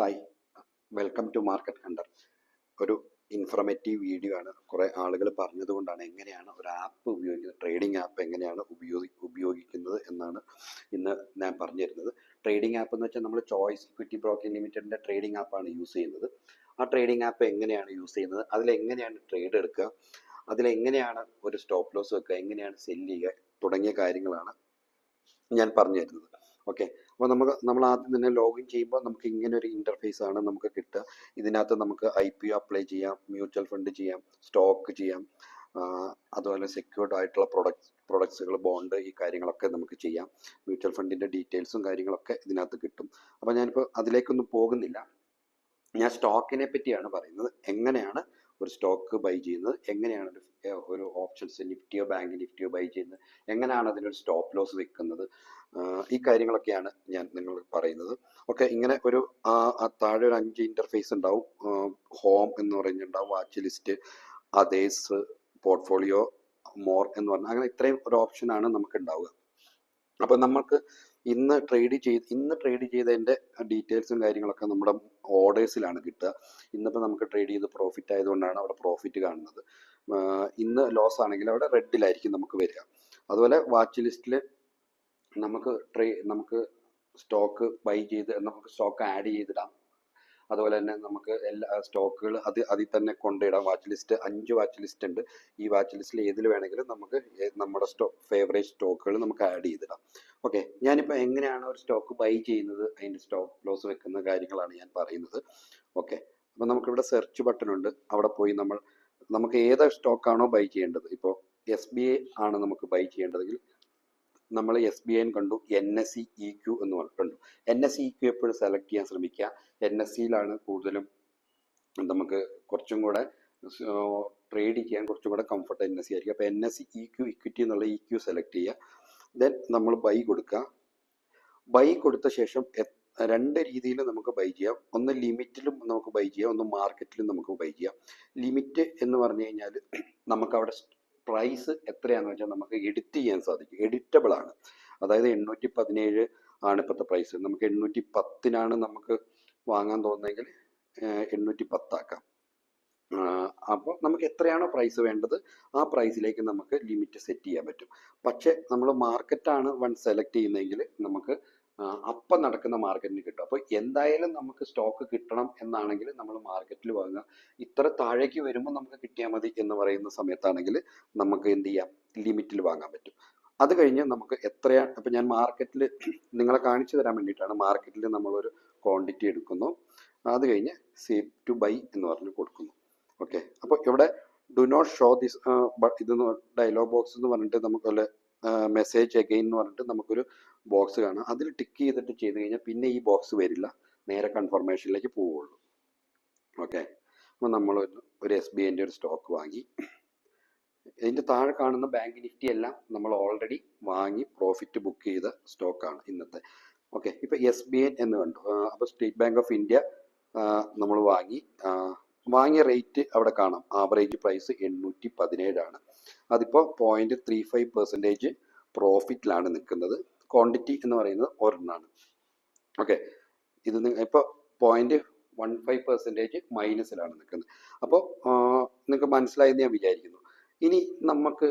Hi. Welcome to market hunter ഒരു informative video ആണ്. കുറേ ആളുകൾ പറഞ്ഞതുകൊണ്ടാണ് എങ്ങനെയാണ് ഒരു ആപ്പ് ഉപയോഗിക്കുന്നത് ട്രേഡിംഗ് ആപ്പ് എങ്ങനെയാണ് ഉപയോഗി ഉപയോഗിക്കുന്നത് എന്നാണ് ഇന്ന് ഞാൻ പറഞ്ഞു തരുന്നത് ട്രേഡിംഗ് ആപ്പ് എന്ന് വെച്ചാൽ നമ്മൾ ചോയ്സ് ഇക്വിറ്റി ബ്രോക്കിംഗ് ലിമിറ്റഡിന്റെ ട്രേഡിംഗ് ആപ്പാണ് യൂസ് ചെയ്യുന്നത്. ആ ട്രേഡിംഗ് ആപ്പ് എങ്ങനെയാണ് യൂസ് ചെയ്യുന്നത്? അതിലെങ്ങനെയാണ് ട്രേഡ് എടുക്കുക? അതിലെങ്ങനെയാണ് ഒരു സ്റ്റോപ്പ് ലോസ് വെക്കുക? എങ്ങനെയാണ് സെല്ല് ചെയ്യുക? തുടങ്ങിയ കാര്യങ്ങളാണ് ഞാൻ പറഞ്ഞു തരുന്നത് ഓക്കെ അപ്പോൾ നമുക്ക് നമ്മൾ ആദ്യം തന്നെ ലോഗിൻ ചെയ്യുമ്പോൾ നമുക്ക് ഇങ്ങനെ ഒരു ഇന്റർഫേസ് ആണ് നമുക്ക് കിട്ടുക. ഇതിനകത്ത് നമുക്ക് ഐ പി ഒ അപ്ലൈ ചെയ്യാം മ്യൂച്വൽ ഫണ്ട് ചെയ്യാം സ്റ്റോക്ക് ചെയ്യാം അതുപോലെ സെക്യൂർഡ് ആയിട്ടുള്ള പ്രൊഡക്ട്സ് പ്രൊഡക്ട്സുകൾ ബോണ്ട് ഈ കാര്യങ്ങളൊക്കെ നമുക്ക് ചെയ്യാം. മ്യൂച്വൽ ഫണ്ടിന്റെ ഡീറ്റെയിൽസും കാര്യങ്ങളൊക്കെ ഇതിനകത്ത് കിട്ടും. അപ്പോൾ ഞാനിപ്പോൾ അതിലേക്കൊന്നും പോകുന്നില്ല. ഞാൻ സ്റ്റോക്കിനെ പറ്റിയാണ് പറയുന്നത്. എങ്ങനെയാണ് ഒരു സ്റ്റോക്ക് ബൈ ചെയ്യുന്നത്? എങ്ങനെയാണ് ഒരു ഓപ്ഷൻസ് നിഫ്റ്റിയോ ബാങ്ക് നിഫ്റ്റിയോ ബൈ ചെയ്യുന്നത്? എങ്ങനെയാണ് അതിനൊരു സ്റ്റോപ്പ് ലോസ് വെക്കുന്നത്? ഈ കാര്യങ്ങളൊക്കെയാണ് ഞാൻ നിങ്ങൾ പറയുന്നത്. ഓക്കെ ഇങ്ങനെ ഒരു താഴെ ഒരു അഞ്ച് ഇന്റർഫേസ് ഉണ്ടാവും. ഹോം എന്ന് പറഞ്ഞിട്ടുണ്ടാവും watch list others portfolio more എന്ന് പറഞ്ഞാൽ അങ്ങനെ ഇത്രയും ഒരു ഓപ്ഷനാണ് നമുക്ക് ഉണ്ടാവുക. അപ്പോൾ നമുക്ക് ഇന്ന് ട്രേഡ് ചെയ്ത് ഇന്ന് ട്രേഡ് ചെയ്തതിന്റെ ഡീറ്റെയിൽസും കാര്യങ്ങളൊക്കെ നമ്മുടെ ഓർഡേഴ്സിലാണ് കിട്ടുക. ഇന്നിപ്പോൾ നമുക്ക് ട്രേഡ് ചെയ്ത് പ്രോഫിറ്റ് ആയതുകൊണ്ടാണ് അവിടെ പ്രോഫിറ്റ് കാണുന്നത്. ഇന്ന് ലോസ് ആണെങ്കിൽ അവിടെ റെഡിലായിരിക്കും നമുക്ക് വരിക. അതുപോലെ വാച്ച് ലിസ്റ്റിൽ നമുക്ക് ട്രേ നമുക്ക് സ്റ്റോക്ക് ബൈ ചെയ്ത് നമുക്ക് സ്റ്റോക്ക് ആഡ് ചെയ്തിടാം. അതുപോലെ തന്നെ നമുക്ക് എല്ലാ സ്റ്റോക്കുകൾ അത് അതിൽ തന്നെ കൊണ്ടിടാം വാച്ച് ലിസ്റ്റ് അഞ്ച് വാച്ച് ലിസ്റ്റ് ഉണ്ട്. ഈ വാച്ച് ലിസ്റ്റിൽ ഏതിൽ വേണമെങ്കിലും നമുക്ക് നമ്മുടെ സ്റ്റോ ഫേവറേറ്റ് സ്റ്റോക്കുകൾ നമുക്ക് ആഡ് ചെയ്തിടാം. ഓക്കെ ഞാനിപ്പോൾ എങ്ങനെയാണ് ഒരു സ്റ്റോക്ക് ബൈ ചെയ്യുന്നത്? അതിന്റെ സ്റ്റോക്ക് ലോസ് വെക്കുന്ന കാര്യങ്ങളാണ് ഞാൻ പറയുന്നത്. ഓക്കെ അപ്പോൾ നമുക്കിവിടെ സെർച്ച് ബട്ടൺ ഉണ്ട്. അവിടെ പോയി നമ്മൾ നമുക്ക് ഏത് സ്റ്റോക്കാണോ ബൈ ചെയ്യേണ്ടത്? ഇപ്പോൾ എസ് ബി ഐ ആണ് നമുക്ക് ബൈ ചെയ്യേണ്ടതെങ്കിൽ നമ്മൾ എസ് ബി ഐ കണ്ടു N S C E Q എന്ന് കണ്ടു. N S C E Q എപ്പോഴും സെലക്ട് ചെയ്യാൻ ശ്രമിക്കുക. എൻ എസ് സിയിലാണ് കൂടുതലും നമുക്ക് കുറച്ചും കൂടെ ട്രേഡ് ചെയ്യാൻ കുറച്ചും കൂടെ കംഫർട്ട് എൻ എസ് സി ആയിരിക്കും അപ്പോൾ N S C E Q equity എന്നുള്ള ഇ ക്യു സെലക്ട് ചെയ്യുക. ദെൻ നമ്മൾ ബൈ കൊടുക്കുക. ബൈ കൊടുത്ത ശേഷം രണ്ട് രീതിയിൽ നമുക്ക് ബൈ ചെയ്യാം. ഒന്ന് ലിമിറ്റിലും നമുക്ക് ബൈ ചെയ്യാം. ഒന്ന് മാർക്കറ്റിലും നമുക്ക് ബൈ ചെയ്യാം. ലിമിറ്റ് എന്ന് പറഞ്ഞു കഴിഞ്ഞാൽ നമുക്ക് അവിടെ പ്രൈസ് എത്രയാണെന്ന് വെച്ചാൽ നമുക്ക് എഡിറ്റ് ചെയ്യാൻ സാധിക്കും. എഡിറ്റബിൾ ആണ്. അതായത് എണ്ണൂറ്റി പതിനേഴ് ആണ് ഇപ്പോഴത്തെ പ്രൈസ് നമുക്ക് എണ്ണൂറ്റി പത്തിനാണ് നമുക്ക് വാങ്ങാൻ തോന്നുന്നതെങ്കിൽ എണ്ണൂറ്റി പത്താക്കാം അപ്പോൾ നമുക്ക് എത്രയാണോ പ്രൈസ് വേണ്ടത് ആ പ്രൈസിലേക്ക് നമുക്ക് ലിമിറ്റ് സെറ്റ് ചെയ്യാൻ പറ്റും. പക്ഷേ നമ്മൾ മാർക്കറ്റാണ് വൺ സെലക്ട് ചെയ്യുന്നതെങ്കിൽ നമുക്ക് അപ്പം നടക്കുന്ന മാർക്കറ്റിന് കിട്ടും. അപ്പോൾ എന്തായാലും നമുക്ക് സ്റ്റോക്ക് കിട്ടണം എന്നാണെങ്കിൽ നമ്മൾ മാർക്കറ്റിൽ വാങ്ങുക. ഇത്ര താഴേക്ക് വരുമ്പോൾ നമുക്ക് കിട്ടിയാൽ മതി എന്ന് പറയുന്ന സമയത്താണെങ്കിൽ നമുക്ക് എന്ത് ചെയ്യാം? ലിമിറ്റിൽ വാങ്ങാൻ പറ്റും. അത് കഴിഞ്ഞ് നമുക്ക് എത്രയാണ് അപ്പൊ ഞാൻ മാർക്കറ്റിൽ നിങ്ങളെ കാണിച്ചു തരാൻ വേണ്ടിയിട്ടാണ് മാർക്കറ്റിൽ നമ്മളൊരു ക്വാണ്ടിറ്റി എടുക്കുന്നു. അത് കഴിഞ്ഞ് സേവ് ടു ബൈ എന്ന് പറഞ്ഞ് കൊടുക്കുന്നു. ഓക്കെ അപ്പോൾ ഇവിടെ ഡു നോട്ട് ഷോ ദിസ് ഇത് ഡയലോഗ് ബോക്സ് എന്ന് പറഞ്ഞിട്ട് നമുക്ക് മെസ്സേജ് അഗെയിൻ എന്ന് പറഞ്ഞിട്ട് നമുക്കൊരു ബോക്സ് കാണാം. അതിൽ ടിക്ക് ചെയ്തിട്ട് ചെയ്ത് കഴിഞ്ഞാൽ പിന്നെ ഈ ബോക്സ് വരില്ല. നേരെ കൺഫർമേഷനിലേക്ക് പോവുള്ളൂ. ഓക്കെ അപ്പോൾ നമ്മൾ ഒരു- എസ് ബി ഐന്റെ ഒരു സ്റ്റോക്ക് വാങ്ങി. ഇതിന്റെ താഴെ കാണുന്ന ബാങ്ക് നിഫ്റ്റി എല്ലാം നമ്മൾ ഓൾറെഡി വാങ്ങി പ്രോഫിറ്റ് ബുക്ക് ചെയ്ത സ്റ്റോക്കാണ് ഇന്നത്തെ. ഓക്കെ ഇപ്പോൾ എസ് ബി ഐ എന്ന് കണ്ടു? അപ്പോൾ സ്റ്റേറ്റ് ബാങ്ക് ഓഫ് ഇന്ത്യ നമ്മൾ വാങ്ങി. വാങ്ങിയ റേറ്റ് അവിടെ കാണാം. ആവറേജ് പ്രൈസ് എണ്ണൂറ്റി പതിനേഴാണ് അതിപ്പോൾ പോയിന്റ് ത്രീ ഫൈവ് പെർസെന്റേജ് പ്രോഫിറ്റിലാണ് നിൽക്കുന്നത് ക്വാണ്ടിറ്റി എന്ന് പറയുന്നത് ഒരെണ്ണമാണ് ഓക്കെ ഇത് ഇപ്പോൾ പോയിന്റ് വൺ ഫൈവ് പെർസെന്റേജ് മൈനസിലാണ് നിൽക്കുന്നത് അപ്പോൾ നിങ്ങൾക്ക് മനസ്സിലായെന്ന് ഞാൻ വിചാരിക്കുന്നു. ഇനി നമുക്ക്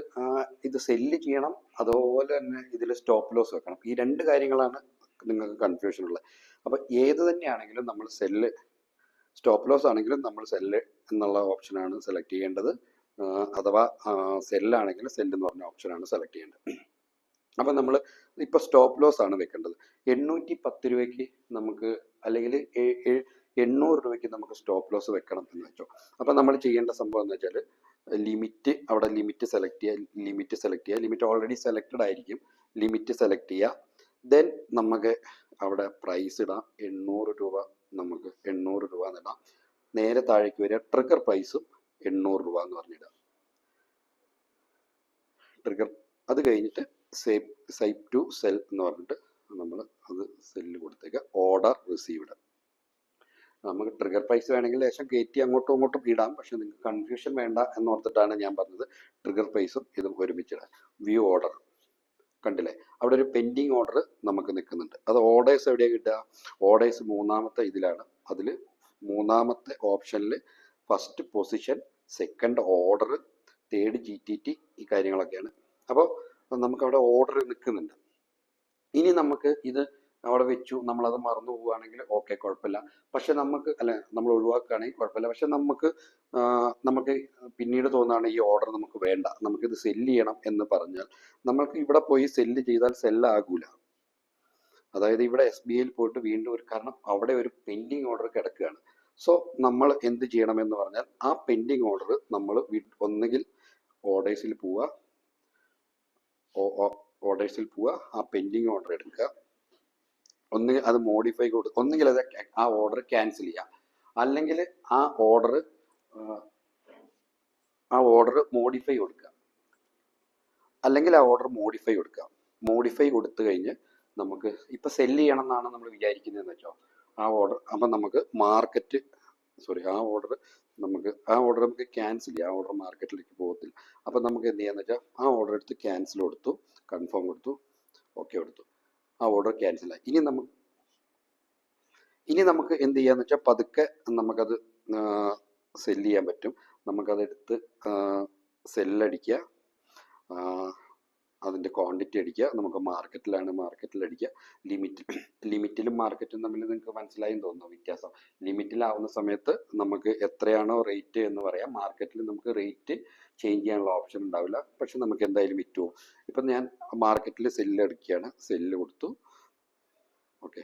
ഇത് സെല്ല് ചെയ്യണം അതുപോലെ തന്നെ ഇതിൽ സ്റ്റോപ്പ് ലോസ് വെക്കണം. ഈ രണ്ട് കാര്യങ്ങളാണ് നിങ്ങൾക്ക് കൺഫ്യൂഷൻ ഉള്ളത്. അപ്പോൾ ഏത് തന്നെയാണെങ്കിലും നമ്മൾ സെല്ല് സ്റ്റോപ്പ് ലോസ് ആണെങ്കിലും നമ്മൾ സെല്ല് എന്നുള്ള ഓപ്ഷനാണ് സെലക്ട് ചെയ്യേണ്ടത്. അഥവാ സെല്ലാണെങ്കിൽ സെല്ല് എന്ന് പറഞ്ഞ ഓപ്ഷനാണ് സെലക്ട് ചെയ്യേണ്ടത്. അപ്പം നമ്മൾ ഇപ്പോൾ സ്റ്റോപ്പ് ലോസ് ആണ് വെക്കേണ്ടത്. എണ്ണൂറ്റി പത്ത് രൂപയ്ക്ക് നമുക്ക് അല്ലെങ്കിൽ എണ്ണൂറ് രൂപയ്ക്ക് നമുക്ക് സ്റ്റോപ്പ് ലോസ് വെക്കണം എന്ന് വെച്ചോ. അപ്പം നമ്മൾ ചെയ്യേണ്ട സംഭവം എന്ന് വെച്ചാൽ ലിമിറ്റ് അവിടെ ലിമിറ്റ് സെലക്ട് ചെയ്യുക ലിമിറ്റ് സെലക്ട് ചെയ്യുക ലിമിറ്റ് ഓൾറെഡി സെലക്റ്റഡ് ആയിരിക്കും. ലിമിറ്റ് സെലക്ട് ചെയ്യുക ദെൻ നമുക്ക് അവിടെ പ്രൈസ് ഇടാം. എണ്ണൂറ് രൂപ നമുക്ക് എണ്ണൂറ് രൂപ എന്നിടാം. നേരെ താഴേക്ക് വരിക. ട്രിഗർ പ്രൈസും എണ്ണൂറ് രൂപ എന്ന് പറഞ്ഞിടാം. ട്രിഗർ അത് കഴിഞ്ഞിട്ട് സേവ് സൈപ്പ് ടു സെൽ എന്ന് പറഞ്ഞിട്ട് നമ്മൾ അത് സെല്ല് കൊടുത്തേക്കുക ഓർഡർ റിസീവ്ഡ് നമുക്ക് ട്രിഗർ പ്രൈസ് വേണമെങ്കിൽ ലേശം കയറ്റി അങ്ങോട്ടും ഇങ്ങോട്ടും ഇടാം. പക്ഷെ നിങ്ങൾക്ക് കൺഫ്യൂഷൻ വേണ്ട എന്നോർത്തിട്ടാണ് ഞാൻ പറഞ്ഞത്. ട്രിഗർ പ്രൈസും ഇതും ഒരുമിച്ചിടാം. വ്യൂ ഓർഡർ കണ്ടില്ലേ? അവിടെ ഒരു പെൻഡിങ് ഓർഡർ നമുക്ക് നിൽക്കുന്നുണ്ട്. അത് ഓർഡേഴ്സ് എവിടെയാണ് കിട്ടുക? ഓർഡേഴ്സ് മൂന്നാമത്തെ ഇതിലാണ്. അതിൽ മൂന്നാമത്തെ ഓപ്ഷനിൽ first position second order third G T T ഈ കാര്യങ്ങളൊക്കെയാണ്. അപ്പോൾ നമുക്ക് അവിടെ ഓർഡർ നിൽക്കുന്നുണ്ട്. ഇനി നമുക്ക് ഇത് അവിടെ വെച്ചു നമ്മളത് മറന്നു പോവുകയാണെങ്കിൽ ഓക്കെ കുഴപ്പമില്ല. പക്ഷെ നമുക്ക് അല്ല നമ്മൾ ഒഴിവാക്കുകയാണെങ്കിൽ കുഴപ്പമില്ല. പക്ഷെ നമുക്ക് നമുക്ക് പിന്നീട് തോന്നുകയാണ് ഈ ഓർഡർ നമുക്ക് വേണ്ട. നമുക്കിത് സെല്ല് ചെയ്യണം എന്ന് പറഞ്ഞാൽ നമ്മൾക്ക് ഇവിടെ പോയി സെല്ല് ചെയ്താൽ സെല്ലാകൂല അതായത് ഇവിടെ എസ് ബി ഐയിൽ പോയിട്ട് വീണ്ടും ഒരു കാരണം അവിടെ ഒരു പെൻഡിങ് ഓർഡർ കിടക്കുകയാണ്. സോ നമ്മൾ എന്ത് ചെയ്യണമെന്ന് പറഞ്ഞാൽ ആ പെൻഡിങ് ഓർഡർ നമ്മൾ ഒന്നുകിൽ ഓർഡേഴ്സിൽ പോവുക. ഓർഡേഴ്സിൽ പോവുക. ആ പെൻഡിങ് ഓർഡർ എടുക്കുക. ഒന്നുകിൽ അത് മോഡിഫൈ കൊടുക്കുക ഒന്നുകിൽ അത് ആ ഓർഡർ ക്യാൻസൽ ചെയ്യുക. അല്ലെങ്കിൽ ആ ഓർഡർ ആ ഓർഡർ മോഡിഫൈ കൊടുക്കുക. അല്ലെങ്കിൽ ആ ഓർഡർ മോഡിഫൈ കൊടുക്കുക. മോഡിഫൈ കൊടുത്തു കഴിഞ്ഞ് നമുക്ക് ഇപ്പം സെല്ല് ചെയ്യണം എന്നാണ് നമ്മൾ വിചാരിക്കുന്നതെന്ന് വെച്ചോ. ആ ഓർഡർ അപ്പം നമുക്ക് മാർക്കറ്റ് സോറി ആ ഓർഡർ നമുക്ക് ആ ഓർഡർ നമുക്ക് ക്യാൻസൽ ചെയ്യാം. ആ ഓർഡർ മാർക്കറ്റിലേക്ക് പോകത്തില്ല. അപ്പം നമുക്ക് എന്ത് ചെയ്യാന്ന് വെച്ചാൽ ആ ഓർഡർ എടുത്ത് ക്യാൻസൽ കൊടുത്തു കൺഫേം കൊടുത്തു ഓക്കെ കൊടുത്തു. ആ ഓർഡർ ക്യാൻസൽ ആയി. ഇനി നമുക്ക് ഇനി നമുക്ക് എന്ത് ചെയ്യാന്ന് വെച്ചാൽ പതുക്കെ നമുക്കത് സെല്ല് ചെയ്യാൻ പറ്റും. നമുക്കതെടുത്ത് സെല്ലടിക്കുക അതിന്റെ ക്വാണ്ടിറ്റി അടിക്കുക. നമുക്ക് മാർക്കറ്റിലാണ് മാർക്കറ്റിൽ അടിക്കുക. ലിമിറ്റ് ലിമിറ്റിലും മാർക്കറ്റും തമ്മിൽ നിങ്ങൾക്ക് മനസ്സിലായെന്ന് തോന്നുന്നു വ്യത്യാസം. ലിമിറ്റിലാവുന്ന സമയത്ത് നമുക്ക് എത്രയാണോ റേറ്റ് എന്ന് പറയാം. മാർക്കറ്റിൽ നമുക്ക് റേറ്റ് ചേഞ്ച് ചെയ്യാനുള്ള ഓപ്ഷൻ ഉണ്ടാവില്ല. പക്ഷെ നമുക്ക് എന്തായാലും വിറ്റ് പോകും. ഇപ്പം ഞാൻ മാർക്കറ്റിൽ സെല്ല് അടിക്കുകയാണ് സെല്ല് കൊടുത്തു. ഓക്കെ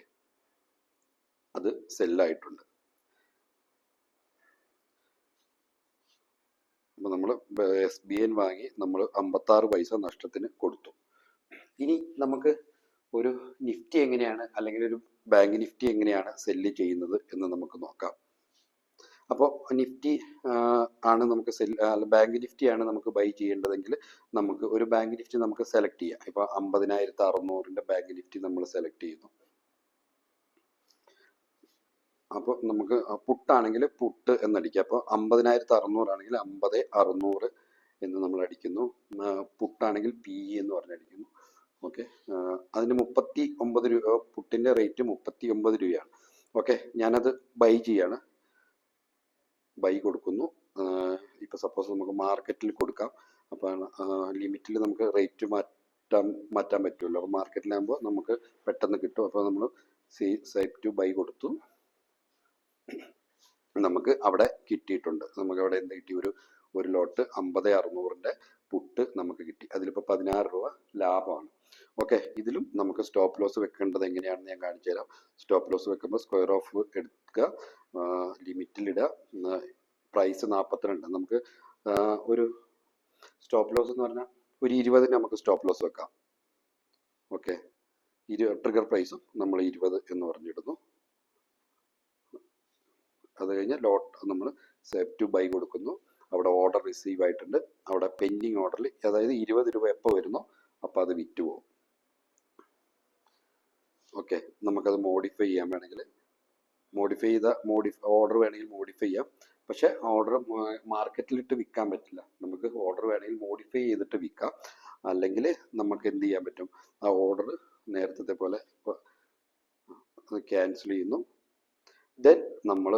അത് സെല്ലായിട്ടുണ്ട് അപ്പോൾ നമ്മൾ എസ് ബി എൻ വാങ്ങി നമ്മൾ അമ്പത്താറ് പൈസ നഷ്ടത്തിന് കൊടുത്തു. ഇനി നമുക്ക് ഒരു നിഫ്റ്റി എങ്ങനെയാണ് അല്ലെങ്കിൽ ഒരു ബാങ്ക് നിഫ്റ്റി എങ്ങനെയാണ് സെല്ല് ചെയ്യുന്നത് എന്ന് നമുക്ക് നോക്കാം. അപ്പോൾ നിഫ്റ്റി ആണ് നമുക്ക് സെൽ ബാങ്ക് നിഫ്റ്റി ആണ് നമുക്ക് ബൈ ചെയ്യേണ്ടതെങ്കിൽ നമുക്ക് ഒരു ബാങ്ക് നിഫ്റ്റി നമുക്ക് സെലക്ട് ചെയ്യാം. ഇപ്പോൾ അമ്പതിനായിരത്തി അറുന്നൂറിന്റെ ബാങ്ക് നിഫ്റ്റി നമ്മൾ സെലക്ട് ചെയ്യുന്നു. അപ്പോൾ നമുക്ക് പുട്ടാണെങ്കിൽ പുട്ട് എന്നടിക്കുക അപ്പോൾ അമ്പതിനായിരത്തി അറുന്നൂറാണെങ്കിൽ അമ്പത് അറുന്നൂറ് എന്ന് നമ്മൾ അടിക്കുന്നു. പുട്ടാണെങ്കിൽ പി എന്ന് പറഞ്ഞടിക്കുന്നു ഓക്കെ. അതിന് മുപ്പത്തി ഒമ്പത് രൂപ പുട്ടിന്റെ റേറ്റ് മുപ്പത്തി ഒമ്പത് രൂപയാണ്. ഓക്കെ. ഞാനത് ബൈ ചെയ്യാണ്. ബൈ കൊടുക്കുന്നു. ഇപ്പോൾ സപ്പോസ് നമുക്ക് മാർക്കറ്റിൽ കൊടുക്കാം. അപ്പോൾ ലിമിറ്റിൽ നമുക്ക് റേറ്റ് മാറ്റാൻ മാറ്റാൻ പറ്റുമല്ലോ. അപ്പോൾ മാർക്കറ്റിലാകുമ്പോൾ നമുക്ക് പെട്ടെന്ന് കിട്ടും. അപ്പോൾ നമ്മൾ സി സൈറ്റ് ടു ബൈ കൊടുത്തു. നമുക്ക് അവിടെ കിട്ടിയിട്ടുണ്ട്. നമുക്ക് അവിടെ എന്ത് കിട്ടി? ഒരു ഒരു ലോട്ട് അമ്പത് അറുന്നൂറിന്റെ പുട്ട് നമുക്ക് കിട്ടി. അതിലിപ്പോൾ പതിനാറ് രൂപ ലാഭമാണ്. ഓക്കെ ഇതിലും നമുക്ക് സ്റ്റോപ്പ് ലോസ് വെക്കേണ്ടത് എങ്ങനെയാണെന്ന് ഞാൻ കാണിച്ചു തരാം. സ്റ്റോപ്പ് ലോസ് വെക്കുമ്പോൾ സ്ക്വയർ ഓഫ് എടുക്കുക ലിമിറ്റിലിടുക പ്രൈസ് നാൽപ്പത്തിരണ്ട് നമുക്ക് ഒരു സ്റ്റോപ്പ് ലോസ് എന്ന് പറഞ്ഞാൽ ഒരു ഇരുപതിന് നമുക്ക് സ്റ്റോപ്പ് ലോസ് വെക്കാം. ഓക്കെ ഇരു ട്രിഗർ പ്രൈസും നമ്മൾ ഇരുപത് എന്ന് പറഞ്ഞിടുന്നു. അത് കഴിഞ്ഞാൽ ലോട്ട് നമ്മൾ സേവ് ടു ബൈ കൊടുക്കുന്നു. അവിടെ ഓർഡർ റിസീവ് ആയിട്ടുണ്ട്. അവിടെ പെൻഡിങ് ഓർഡറിൽ അതായത് ഇരുപത് രൂപ എപ്പോൾ വരുന്നോ അപ്പോൾ അത് വിറ്റ് പോകും ഓക്കെ നമുക്കത് മോഡിഫൈ ചെയ്യാൻ വേണമെങ്കിൽ മോഡിഫൈ ചെയ്ത മോഡിഫൈ ഓർഡർ വേണമെങ്കിൽ മോഡിഫൈ ചെയ്യാം. പക്ഷേ ഓർഡർ മാർക്കറ്റിലിട്ട് വിൽക്കാൻ പറ്റില്ല. നമുക്ക് ഓർഡർ വേണമെങ്കിൽ മോഡിഫൈ ചെയ്തിട്ട് വിൽക്കാം. അല്ലെങ്കിൽ നമുക്ക് എന്ത് ചെയ്യാൻ പറ്റും? ആ ഓർഡർ നേരത്തെ പോലെ ക്യാൻസൽ ചെയ്യുന്നു. ദെൻ നമ്മൾ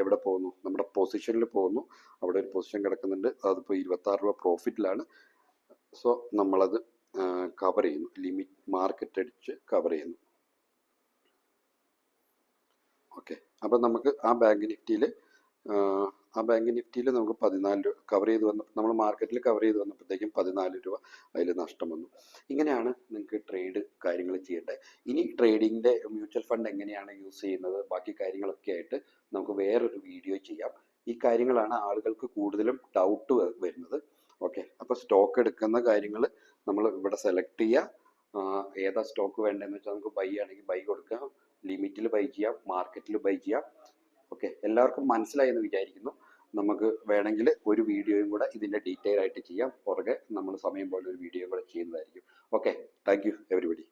എവിടെ പോകുന്നു? നമ്മുടെ പൊസിഷനിൽ പോകുന്നു. അവിടെ ഒരു പൊസിഷൻ കിടക്കുന്നുണ്ട്. അതിപ്പോൾ ഇരുപത്താറ് രൂപ പ്രോഫിറ്റിലാണ് സോ നമ്മളത് കവർ ചെയ്യുന്നു. ലിമിറ്റ് മാർക്കറ്റ് അടിച്ച് കവർ ചെയ്യുന്നു. ഓക്കെ അപ്പം നമുക്ക് ആ ബാങ്ക് നിഫ്റ്റിയിൽ ആ ബാങ്ക് നിഫ്റ്റിയിൽ നമുക്ക് പതിനാല് രൂപ കവർ ചെയ്ത് വന്ന നമ്മൾ മാർക്കറ്റിൽ കവർ ചെയ്ത് വന്നപ്പോഴത്തേക്കും പതിനാല് രൂപ അതിൽ നഷ്ടം വന്നു. ഇങ്ങനെയാണ് നിങ്ങൾക്ക് ട്രേഡ് കാര്യങ്ങൾ ചെയ്യേണ്ടത്. ഇനി ട്രേഡിങ്ങിന്റെ മ്യൂച്വൽ ഫണ്ട് എങ്ങനെയാണ് യൂസ് ചെയ്യുന്നത്? ബാക്കി കാര്യങ്ങളൊക്കെ ആയിട്ട് നമുക്ക് വേറൊരു വീഡിയോ ചെയ്യാം. ഈ കാര്യങ്ങളാണ് ആളുകൾക്ക് കൂടുതലും ഡൗട്ട് വരുന്നത്. ഓക്കെ അപ്പോൾ സ്റ്റോക്ക് എടുക്കുന്ന കാര്യങ്ങൾ നമ്മൾ ഇവിടെ സെലക്ട് ചെയ്യുക ഏതാ സ്റ്റോക്ക് വേണ്ടതെന്ന് വെച്ചാൽ നമുക്ക് ബൈ ആണെങ്കിൽ ബൈ കൊടുക്കാം. ലിമിറ്റിൽ ബൈ ചെയ്യാം. മാർക്കറ്റിൽ ബൈ ചെയ്യാം. ഓക്കെ എല്ലാവർക്കും മനസ്സിലായി എന്ന് വിചാരിക്കുന്നു. നമുക്ക് വേണമെങ്കിൽ ഒരു വീഡിയോയും കൂടെ ഇതിന്റെ ഡീറ്റെയിൽ ആയിട്ട് ചെയ്യാം. പുറകെ നമ്മൾ സമയം പോലെ ഒരു വീഡിയോ കൂടെ ചെയ്യുന്നതായിരിക്കും. Okay thank you everybody